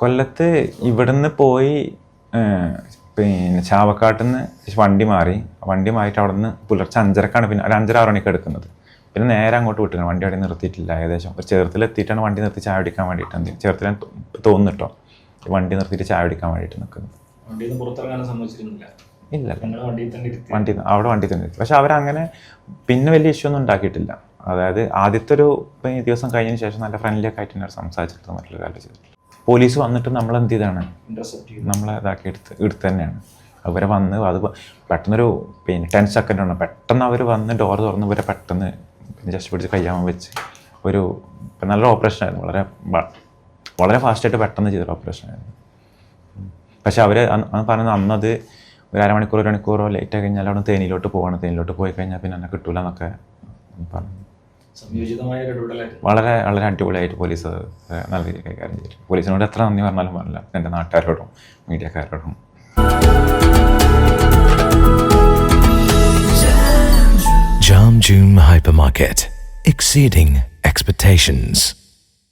കൊല്ലത്ത് ഇവിടുന്ന് പോയി പിന്നെ ചാവക്കാട്ടിൽ നിന്ന് വണ്ടി മാറി. വണ്ടി മാറിയിട്ട് അവിടെ നിന്ന് പുലർച്ചെ അഞ്ചരക്കാണ് പിന്നെ ഒരു അഞ്ചര ആറ് മണിക്ക് എടുക്കുന്നത്. പിന്നെ നേരെ അങ്ങോട്ട് വിട്ടിരുന്നു. വണ്ടി അവിടെ നിർത്തിയിട്ടില്ല ഏകദേശം. ഒരു ചേർത്തിലെത്തിയിട്ടാണ് വണ്ടി നിർത്തി ചായ അടിക്കാൻ വേണ്ടിയിട്ട് ചേർത്തിലെ തോന്നുന്നു കേട്ടോ വണ്ടി നിർത്തിയിട്ട് ചായ അടിക്കാൻ വേണ്ടിയിട്ട് നിൽക്കുന്നത്. ഇല്ല വണ്ടി അവിടെ വണ്ടി തന്നെ. പക്ഷെ അവരങ്ങനെ പിന്നെ വലിയ ഇഷ്യൂ ഒന്നും ഉണ്ടാക്കിയിട്ടില്ല. അതായത് ആദ്യത്തെ ഒരു ദിവസം കഴിഞ്ഞതിന് ശേഷം നല്ല ഫ്രണ്ട്ലി ഒക്കെ ആയിട്ട് തന്നെ സംസാരിച്ചിട്ട് മറ്റുള്ള കാര്യം ചെയ്തിട്ടില്ല പോലീസ് വന്നിട്ട് നമ്മൾ എന്ത് ചെയ്താണ് നമ്മളെ ഇതാക്കി എടുത്ത് എടുത്ത് തന്നെയാണ്. അവരെ വന്ന് അത് പെട്ടെന്നൊരു പിന്നെ ടെൻ സെക്കൻഡ് ആണ്. പെട്ടെന്ന് അവർ വന്ന് ഡോർ തുറന്ന് ഇവരെ പെട്ടെന്ന് പിന്നെ ജസ്റ്റ് പിടിച്ച് കയ്യാമ വെച്ച് ഒരു നല്ലൊരു നല്ല ഓപ്പറേഷൻ ആയിരുന്നു. വളരെ വളരെ ഫാസ്റ്റായിട്ട് പെട്ടെന്ന് ചെയ്തൊരു ഓപ്പറേഷൻ ആയിരുന്നു. പക്ഷേ അവർ അന്ന് പറയുന്നത് അന്നത് ഒരു അരമണിക്കൂർ ഒരു മണിക്കൂറോ ലേറ്റ് ആയി കഴിഞ്ഞാൽ അവിടെ തേനിയിലോട്ട് പോവാണ്. തേനിയിലോട്ട് പോയി കഴിഞ്ഞാൽ പിന്നെ എന്നെ കിട്ടൂല എന്നൊക്കെ പറഞ്ഞു. വളരെ വളരെ അടിപൊളിയായിട്ട് പോലീസ് നല്ല രീതിയിൽ കൈകാര്യം ചെയ്തു. പോലീസിനോട് എത്ര നന്ദി പറഞ്ഞാലും പറഞ്ഞില്ല എന്റെ നാട്ടുകാരോടും മീഡിയക്കാരോടും. Jam June Hypermarket. Exceeding expectations.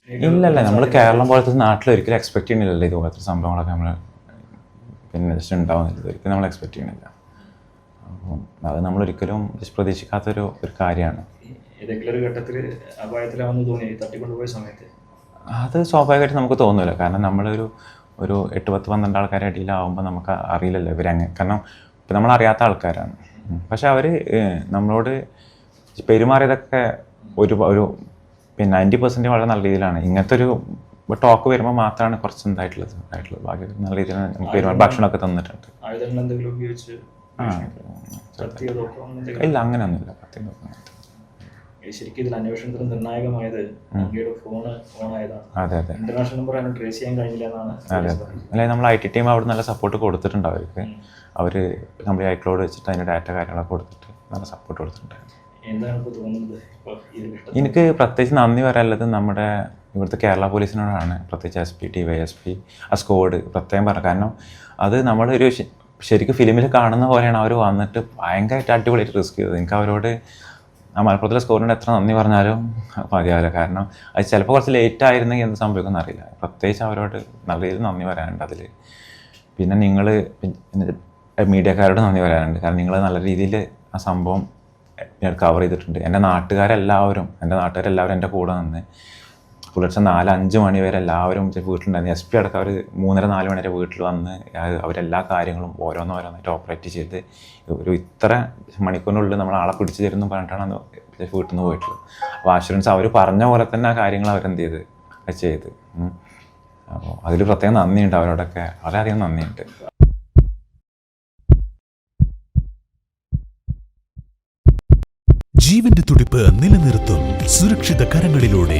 ഇല്ലല്ല നമ്മൾ കേരളം പോലത്തെ നാട്ടിൽ ഒരിക്കലും എക്സ്പെക്ട് ചെയ്യുന്നില്ലല്ലോ ഇതുപോലത്തെ സംഭവങ്ങളൊക്കെ നമ്മൾ പിന്നെ ജസ്റ്റ് ഉണ്ടാവുന്നില്ല ഒരിക്കലും നമ്മൾ എക്സ്പെക്ട് ചെയ്യുന്നില്ല. അപ്പം അത് നമ്മളൊരിക്കലും പ്രതീക്ഷിക്കാത്തൊരു ഒരു കാര്യമാണ്. ഏതെങ്കിലും ഒരു ഘട്ടത്തിൽ അപായത്തിലാവുന്ന തോന്നി തട്ടിക്കൊണ്ടുപോയ സമയത്ത്. അത് സ്വാഭാവികമായിട്ട് നമുക്ക് തോന്നില്ല കാരണം നമ്മളൊരു ഒരു എട്ട് പത്ത് പന്ത്രണ്ട് ആൾക്കാരെ ഇടയിലാവുമ്പോൾ നമുക്ക് അറിയില്ലല്ലോ ഇവരങ്ങനെ കാരണം ഇപ്പം നമ്മൾ അറിയാത്ത ആൾക്കാരാണ്. പക്ഷെ അവർ നമ്മളോട് പെരുമാറിയതൊക്കെ ഒരു ഒരു പിന്നെ നയന്റി പെർസെന്റ് വളരെ നല്ല രീതിയിലാണ്. ഇങ്ങനത്തെ ഒരു ടോക്ക് വരുമ്പോൾ മാത്രമാണ് കുറച്ച് എന്തായിട്ടുള്ളത് ആയിട്ടുള്ളത് ബാക്കി നല്ല രീതിയിലാണ് നമുക്ക് പെരുമാറി ഭക്ഷണമൊക്കെ തന്നിട്ടുണ്ട്. ഇല്ല അങ്ങനെയൊന്നുമില്ല. ഈ ശരിക്കും ഇതിൽ അന്വേഷണത്തിന് നിർണായകമായത് അങ്ങയുടെ ഫോണ് ഓണായതാണ് അതെ അതെ. ഇന്റർനാഷണൽ നമ്പർ അതിന് ട്രേസ് ചെയ്യാൻ കഴിഞ്ഞില്ല എന്നാണ് അതെ അതെ. നമ്മൾ ഐ ടി ടീം അവിടെ നല്ല സപ്പോർട്ട് കൊടുത്തിട്ടുണ്ട് അവർക്ക്. അവർ നമ്മൾ ഐക്ലോഡ് വെച്ചിട്ട് അതിന്റെ ഡാറ്റ കാര്യങ്ങളൊക്കെ കൊടുത്തിട്ട് നല്ല സപ്പോർട്ട് കൊടുത്തിട്ടുണ്ട് എന്താണ് തോന്നുന്നത്? എനിക്ക് പ്രത്യേകിച്ച് നന്ദി പറയാനുള്ളത് നമ്മുടെ ഇവിടുത്തെ കേരള പോലീസിനോടാണ്. പ്രത്യേകിച്ച് S P T Y S P ആ സ്കോഡ് പ്രത്യേകം പറഞ്ഞു കാരണം അത് നമ്മളൊരു ശരിക്കും ഫിലിമിൽ കാണുന്ന പോലെയാണ് അവർ വന്നിട്ട് ഭയങ്കരമായിട്ട് അടിപൊളിയായിട്ട് റിസ്ക് ചെയ്തത്. എനിക്ക് അവരോട് ആ മലപ്പുറത്തിലെ സ്കോറിനോട് എത്ര നന്ദി പറഞ്ഞാലും മതിയാവില്ല. കാരണം അത് ചിലപ്പോൾ കുറച്ച് ലേറ്റ് ആയിരുന്നെങ്കിൽ എന്ത് സംഭവിക്കുമെന്ന് അറിയില്ല. പ്രത്യേകിച്ച് അവരോട് നല്ല രീതിയിൽ നന്ദി പറയാനുണ്ട് അതിൽ പിന്നെ നിങ്ങൾ മീഡിയക്കാരോട് നന്ദി പറയാനുണ്ട്. കാരണം നിങ്ങൾ നല്ല രീതിയിൽ ആ സംഭവം കവർ ചെയ്തിട്ടുണ്ട്. എന്റെ നാട്ടുകാരെല്ലാവരും എന്റെ നാട്ടുകാരെല്ലാവരും എന്റെ കൂടെ നിന്ന് പുലർച്ചെ നാല് അഞ്ച് മണി വരെ എല്ലാവരും വീട്ടിലുണ്ടായിരുന്നു. എസ് പി അടക്കം അവർ മൂന്നര നാല് മണി വരെ വീട്ടിൽ വന്ന് അവരെല്ലാ കാര്യങ്ങളും ഓരോന്നോരോന്നായിട്ട് ഓപ്പറേറ്റ് ചെയ്ത് ഒരു ഇത്ര മണിക്കൂറിനുള്ളിൽ നമ്മൾ ആളെ പിടിച്ചു തരുന്നു പറഞ്ഞിട്ടാണ് വീട്ടിൽ നിന്ന് പോയിട്ടുള്ളത്. അപ്പോൾ ആഷുറൻസ് അവർ പറഞ്ഞ പോലെ തന്നെ ആ കാര്യങ്ങൾ അവരെന്ത് ചെയ്ത്? ചെയ്ത്. അപ്പോൾ അതിൽ പ്രത്യേകം നന്ദിയുണ്ട് അവരോടൊക്കെ. വളരെയധികം നന്ദിയുണ്ട്. ജീവന്റെ തുടിപ്പ് നിലനിർത്തും സുരക്ഷിത കരങ്ങളിലൂടെ.